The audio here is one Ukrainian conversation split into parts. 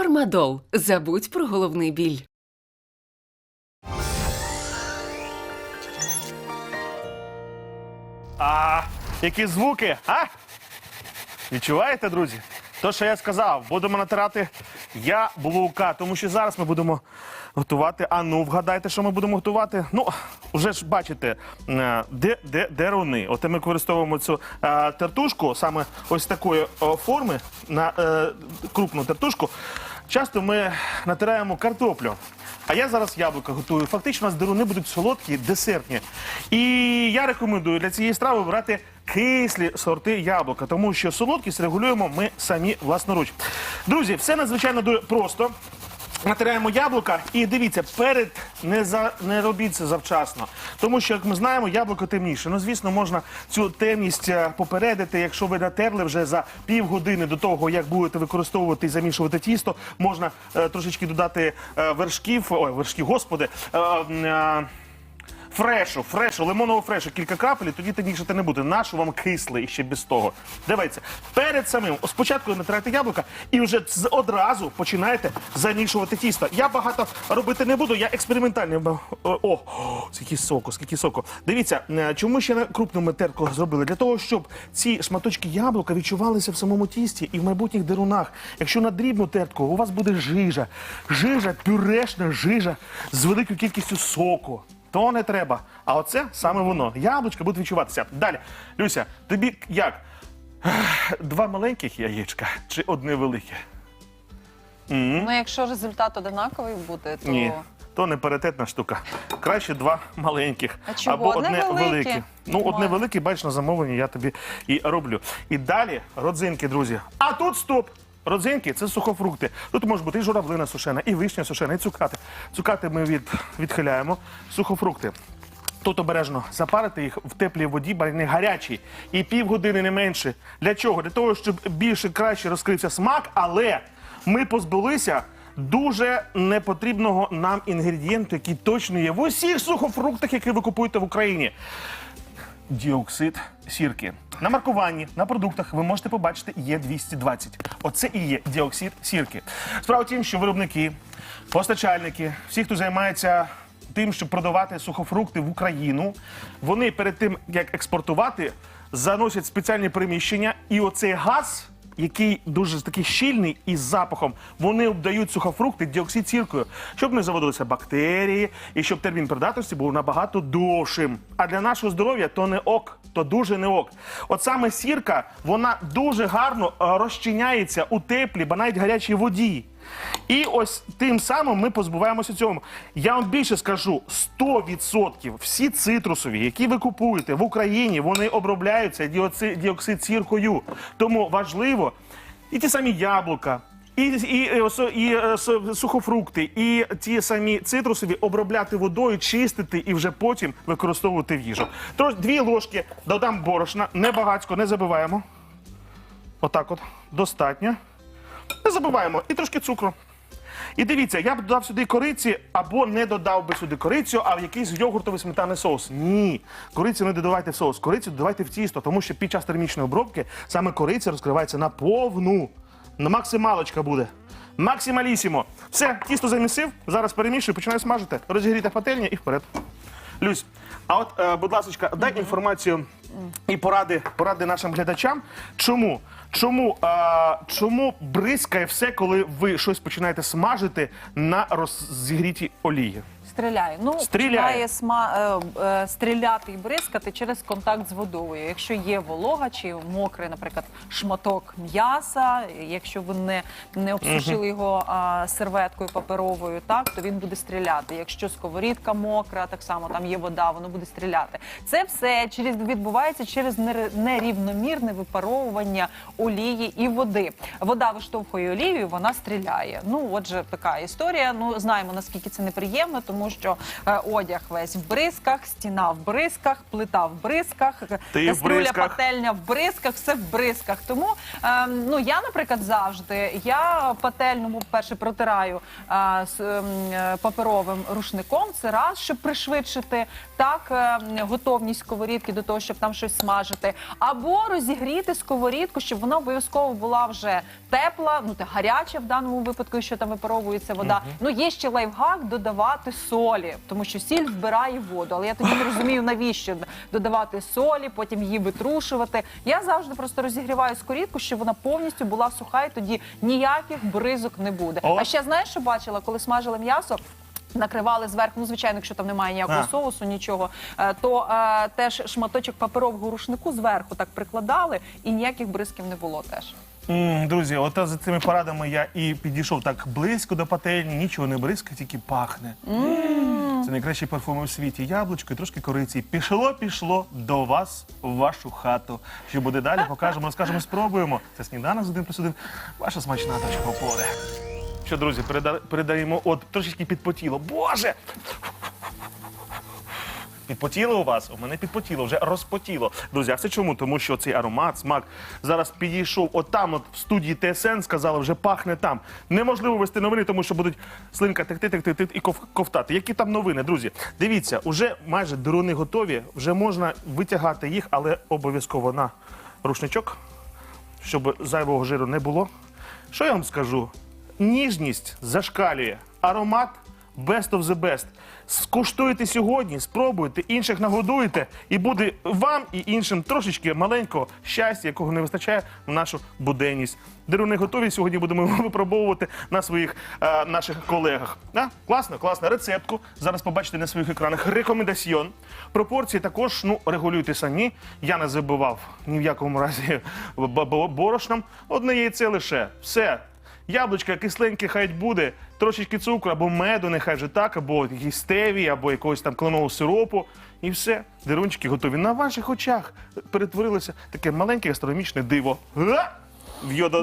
Фармадол. Забудь про головний біль. А які звуки, а? Відчуваєте, друзі? То, що я сказав, будемо натирати яблука, тому що зараз ми будемо готувати. А ну, вгадайте, що ми будемо готувати. Ну, вже ж бачите, е, де, де, де руни. От ми використовуємо цю е, тертушку, саме ось такої форми, на е, крупну тертушку. Часто ми натираємо картоплю. А я зараз яблука готую. Фактично, у нас деруни будуть солодкі, десертні. І я рекомендую для цієї страви брати кислі сорти яблука, тому що солодкість регулюємо ми самі власноруч. Друзі, все надзвичайно дуже просто. Натираємо яблука і дивіться, перед не за не робіть це завчасно. Тому що, як ми знаємо, яблуко темніше. Ну, звісно, можна цю темність е, попередити, якщо ви натерли вже за півгодини до того, як будете використовувати і замішувати тісто, можна е, трошечки додати е, вершків, ой, вершків, господи. Е, е, Фрешу, фрешу, лимонного фрешу, кілька крапель, і тоді темнішати не буде. Нашу вам кисле і ще без того. Дивіться, перед самим спочатку натираєте яблука і вже з- одразу починаєте замішувати тісто. Я багато робити не буду, я експериментальний. О, скільки соку, скільки соку. Дивіться, е, чому ще на крупному терку зробили? Для того, щоб ці шматочки яблука відчувалися в самому тісті і в майбутніх дерунах. Якщо на дрібну тертку, у вас буде жижа, жижа, пюрешна жижа з великою кількістю соку. То не треба. А оце саме воно. Яблучка будуть відчуватися. Далі. Люся, тобі як? Два маленьких яєчка чи одне велике? Ну, якщо результат одинаковий буде, то Ні. То не паритетна штука. Краще два маленьких. А чого? Або Одне одне велике. велике. Ну, одне велике, бачиш, на замовлення я тобі і роблю. І далі родзинки, друзі. А тут стоп! Родзинки це сухофрукти. Тут може бути і журавлина сушена, і вишня сушена, і цукати. Цукати ми від, відхиляємо. Сухофрукти. Тут обережно запарити їх в теплій воді, бо вони гарячі. І півгодини не менше. Для чого? Для того, щоб більше краще розкрився смак, але ми позбулися дуже непотрібного нам інгредієнту, який точно є в усіх сухофруктах, які ви купуєте в Україні. Діоксид сірки. На маркуванні на продуктах ви можете побачити є 220. Оце і є діоксид сірки. Справа в тім, що виробники, постачальники, всі, хто займається тим, щоб продавати сухофрукти в Україну, вони перед тим як експортувати, заносять спеціальні приміщення, і оцей газ. Який дуже такий щільний із запахом, вони обдають сухофрукти діоксид сіркою, щоб не заводилися бактерії і щоб термін придатності був набагато довшим. А для нашого здоров'я то не ок, то дуже не ок. От саме сірка, вона дуже гарно е, розчиняється у теплі, ба навіть гарячій воді. І ось тим самим ми позбуваємося цього. Я вам більше скажу: 100% всі цитрусові, які ви купуєте в Україні, вони обробляються діоксид сіркою. Тому важливо і ті самі яблука. І, і, со- і, е, сухофрукти, і ті самі цитрусові обробляти водою, чистити і вже потім використовувати в їжу. Тож дві ложки додам борошна, не багацько, не забиваємо. Отак, от достатньо. Не забуваємо і трошки цукру. І дивіться, я б додав сюди кориці або не додав би сюди корицю, а в якийсь йогуртовий сметаний соус. Ні, корицю не додавайте в соус, корицю додавайте в тісто, тому що під час термічної обробки саме кориця розкривається на повну. На максималочка буде. Максималісімо. Все, тісто замісив, зараз перемішую, починаю смажити. Розігріта пательня і вперед. Люсь, а от, е, будь ласка, дай інформацію і поради, поради нашим глядачам. Чому? Чому, а, чому бризкає все, коли ви щось починаєте смажити на розігрітій олії? Стріляє. Ну, Стріляє. починає сма, е, е, стріляти і бризкати через контакт з водою. Якщо є волога чи мокрий, наприклад, шматок м'яса, якщо ви не, не обсушили його а, серветкою паперовою, так то він буде стріляти. Якщо сковорідка мокра, так само там є вода, воно буде стріляти. Це все через відбувається через нере- нерівномірне випаровування олії і води. Вода виштовхує олію, вона стріляє. Ну, отже, така історія. Ну знаємо наскільки це неприємно, тому що е, одяг весь в бризках, стіна в бризках, плита в бризках, Ти в кастрюля, бризках. пательня в бризках, все в бризках. Тому ем, ну я, наприклад, завжди я пательну перше протираю е, з ем, е, паперовим рушником. Це раз, щоб пришвидшити так е, готовність сковорідки до того, щоб там щось смажити, або розігріти сковорідку, щоб вона обов'язково була вже тепла, ну та гаряча в даному випадку, якщо там випаровується вода. Ну є ще лайфхак додавати солі, тому що сіль вбирає воду. Але я тоді не розумію, навіщо додавати солі, потім її витрушувати. Я завжди просто розігріваю сковорідку, щоб вона повністю була суха, і тоді ніяких бризок не буде. О. А ще знаєш, що бачила, коли смажили м'ясо. Накривали зверху, ну звичайно, якщо там немає ніякого А. соусу, нічого, е, то е, теж шматочок паперового рушнику зверху так прикладали, і ніяких бризків не було теж. Друзі, от за цими порадами я і підійшов так близько до пательні, нічого не бризка, тільки пахне. Це найкращі парфуми у світі. Яблучко і трошки кориці. Пішло, пішло до вас в вашу хату. Що буде далі, покажемо, розкажемо, спробуємо. Це сніданок з один плюс один. Ваша смачна точка опори. Що, друзі, передаємо от трошечки підпотіло. Боже! Підпотіло у вас? У мене підпотіло, вже розпотіло. Друзі, а все чому? Тому що цей аромат, смак зараз підійшов отам, от в студії ТСН, сказали, вже пахне там. Неможливо вести новини, тому що будуть слинка текти, текти, текти і ков- ковтати. Які там новини, друзі? Дивіться, уже майже деруни готові, вже можна витягати їх, але обов'язково на рушничок, щоб зайвого жиру не було. Що я вам скажу? Ніжність зашкалює, аромат best of the best. Скуштуйте сьогодні, спробуйте, інших нагодуєте, і буде вам і іншим трошечки маленького щастя, якого не вистачає в нашу буденність. Деруни готові. Сьогодні будемо випробовувати на своїх е, наших колегах. А? Класно, класно. Рецептку. Зараз побачите на своїх екранах. Рекомендаціон. Пропорції також ну, регулюйте самі. Я не забував ні в якому разі борошном. Одне яйце лише. Все. Яблучка кисленьке хай буде, трошечки цукру або меду, нехай вже так, або якісь стеві, або якогось там кленового сиропу. І все. Дерунчики готові. На ваших очах перетворилося таке маленьке гастрономічне диво. Га! В'йода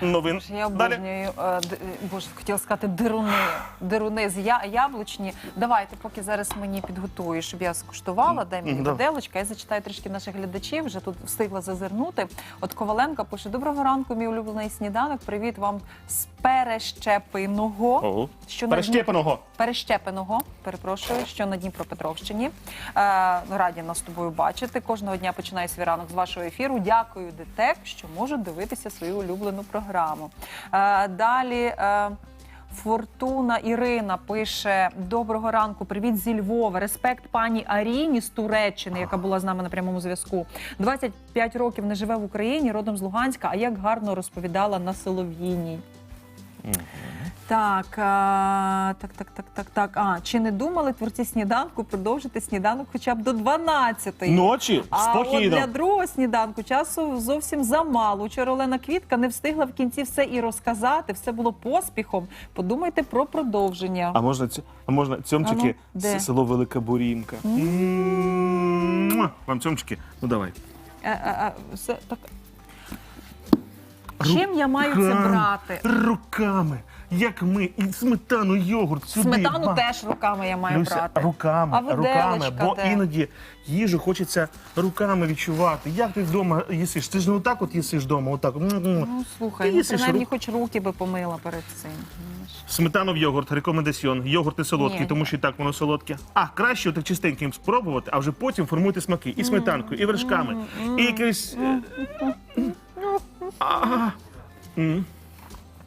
новин. Я Далі. обожнюю, е, д- боже, хотіла сказати дируни. Дируни з я, яблучні. Давайте, поки зараз мені підготуєш, щоб я скуштувала, дай мені Мгм, виделочка. Я зачитаю трішки наших глядачів, вже тут встигла зазирнути. От Коваленко пише: Доброго ранку, мій улюблений сніданок. Привіт вам з перещепиного. Ого. Що на Перещепаного. Перещепеного, перепрошую, що на Дніпропетровщині. Е, раді нас з тобою бачити. Кожного дня починаю свій ранок з вашого ефіру. Дякую, ДТЕК, що можу дивитися свою улюблену програму. Е, далі. Е, Фортуна Ірина пише: Доброго ранку, привіт зі Львова. Респект пані Аріні з Туреччини, яка була з нами на прямому зв'язку. 25 років не живе в Україні, родом з Луганська. А як гарно розповідала на Солов'їній. Так, а, так, так, так, так, так. А чи не думали творці сніданку продовжити сніданок хоча б до 12-ї? Ночі А спокійно. от для другого сніданку часу зовсім замало. Вчора Олена Квітка не встигла в кінці все і розказати. Все було поспіхом. Подумайте про продовження. А можна ці- а можна цьомчики А ну, де? село Велика Бурінка. М-м-м. Вам цьомчики? Ну давай. Е, е, е, все так. Чим я маю це Руками. брати? Руками. Як ми, і сметану, йогурт сюди. Сметану бам. теж руками я маю Люся, брати. руками, А виделочка руками, бо де? іноді їжу хочеться руками відчувати. Як ти вдома їсиш? Ти ж не отак от їсиш вдома, отак. Ну слухай, Ти ну, їсиш принаймні рук- хоч руки би помила перед цим. знаєш. Сметану в йогурт, рекомендаціон. Йогурт не солодкий, Ні. тому що і так воно солодке. А краще отак чистеньким спробувати, а вже потім формуйте смаки і сметанкою, і вершками, і якось. е, а, м.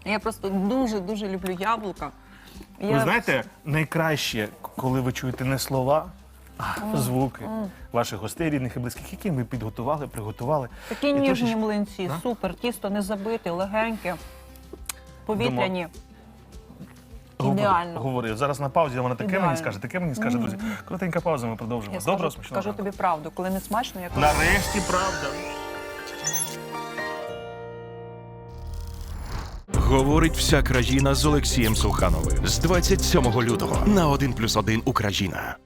Я просто дуже дуже люблю яблука. Ви знаєте, найкраще, коли ви чуєте не слова, а звуки ваших гостей, рідних і близьких, які ми підготували, приготували. Такі І ніжні трошечки- млинці, А? супер, тісто не забите, легеньке, повітряні. Говори- Ідеально. Говори. Зараз на паузі вона таке Ідеально. мені скаже, таке мені скаже, друзі. Коротенька пауза, ми продовжимо. Я Доброго скажу, смачного. скажу ранку. тобі правду, коли не смачно, я кажу. Нарешті правда. Говорить вся країна з Олексієм Сухановим з 27 лютого на 1+,1 Україна.